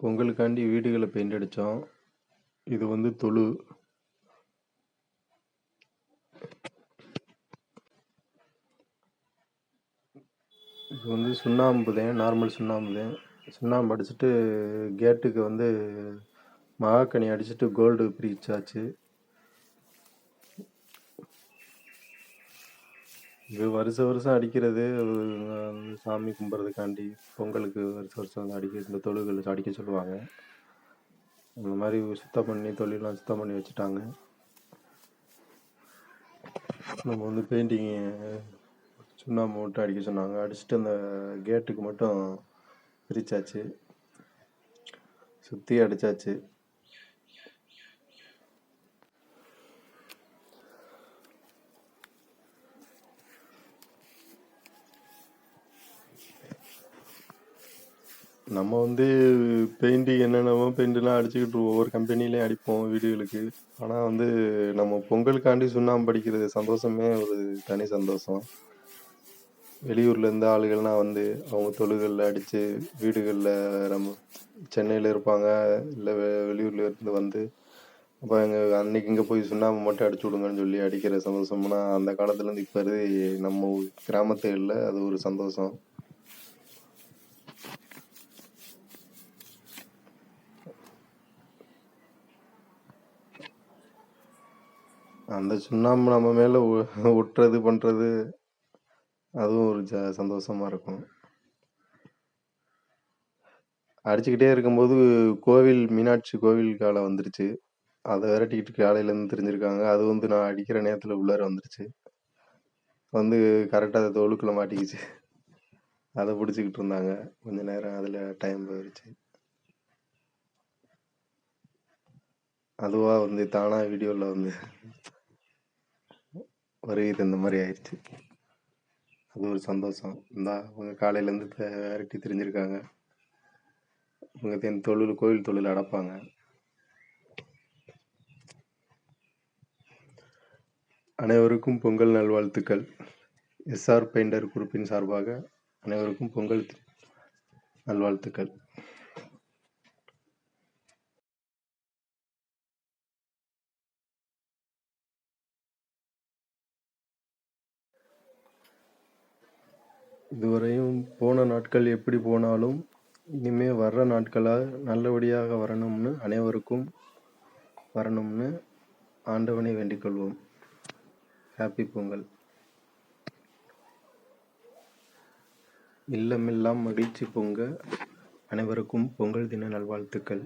பொங்கலுக்காண்டி வீடுகளை பெயிண்ட் அடித்தோம் இது வந்து தொழு. இது வந்து சுண்ணாம்பு தான். நார்மல் சுண்ணாம்பு தான். சுண்ணாம்பு அடிச்சுட்டு கேட்டுக்கு வந்து மகாக்கனி அடிச்சுட்டு கோல்டு பிரிச்சாச்சு. இது வருஷம் வருஷம் அடிக்கிறது சாமி கும்பிட்றதுக்காண்டி பொங்கலுக்கு வருஷம் வருஷம் வந்து அடிக்க இந்த தொழுகள் அடிக்க சொல்லுவாங்க. அந்த மாதிரி சுத்தம் பண்ணி தொழில்லாம் சுத்தம் பண்ணி வச்சுட்டாங்க. நம்ம வந்து பெயிண்டிங்கு சுண்ணாம்பு மட்டும் அடிக்க சொன்னாங்க. அடிச்சுட்டு அந்த கேட்டுக்கு மட்டும் பிரிச்சாச்சு. சுற்றி அடித்தாச்சு நம்ம வந்து பெயிண்டிங் என்னென்னமோ பெயிண்ட்லாம் அடிச்சுக்கிட்டு ஒவ்வொரு கம்பெனிலையும் அடிப்போம் வீடுகளுக்கு. ஆனால் வந்து நம்ம பொங்கலுக்காண்டி சுண்ணாம்பு அடிக்கிறது சந்தோஷமே ஒரு தனி சந்தோஷம். வெளியூர்லேருந்து ஆளுகள்லாம் வந்து அவங்க தொழுகளில் அடித்து வீடுகளில் நம்ம சென்னையில் இருப்பாங்க. இல்லை வெ வெளியூர்ல இருந்து வந்து அப்போ எங்கள் அன்னைக்கு இங்கே போய் சுண்ணாம்பு மட்டும் அடிச்சு விடுங்கன்னு சொல்லி அடிக்கிற சந்தோஷம்னா அந்த காலத்துலேருந்து இப்போ நம்ம கிராமத்துகளில் அது ஒரு சந்தோஷம். அந்த சுண்ணாம்பு நம்ம மேலே ஒ ஒட்டுறது பண்ணுறது அதுவும் ஒரு ஜ சந்தோஷமா இருக்கும். அடிச்சுக்கிட்டே இருக்கும்போது கோவில் மீனாட்சி கோவில் காலம் வந்துருச்சு. அதை விரட்டிக்கிட்டு காலையிலேருந்து தெரிஞ்சிருக்காங்க அது வந்து நான் அடிக்கிற நேரத்தில் உள்ளார வந்துருச்சு. வந்து கரெக்டாக அதை தோலுக்குள்ளே மாட்டிக்கிச்சு. அதை பிடிச்சிக்கிட்டு இருந்தாங்க. கொஞ்ச நேரம் அதில் டைம் போயிடுச்சு அதுவாக வந்து தானாக வீடியோவில் வந்து வருகை தந்த மாதிரி ஆயிடுச்சு அது ஒரு சந்தோஷம். இந்தா அவங்க காலையிலேருந்து த விரட்டி திரிஞ்சிருக்காங்க. இவங்க தென் தொழில் கோயில் தொழில் அடப்பாங்க. அனைவருக்கும் பொங்கல் நல்வாழ்த்துக்கள். எஸ்ஆர் பெயிண்டர் குரூப்பின் சார்பாக அனைவருக்கும் பொங்கல் நல்வாழ்த்துக்கள். இதுவரையும் போன நாட்கள் எப்படி போனாலும், இனிமே வர்ற நாட்களாக நல்லபடியாக வரணும்னு அனைவருக்கும் வரணும்னு ஆண்டவனை வேண்டிக் கொள்வோம். ஹேப்பி பொங்கல். இல்லமெல்லாம் மகிழ்ச்சி பொங்க அனைவருக்கும் பொங்கல் தின நல்வாழ்த்துக்கள்.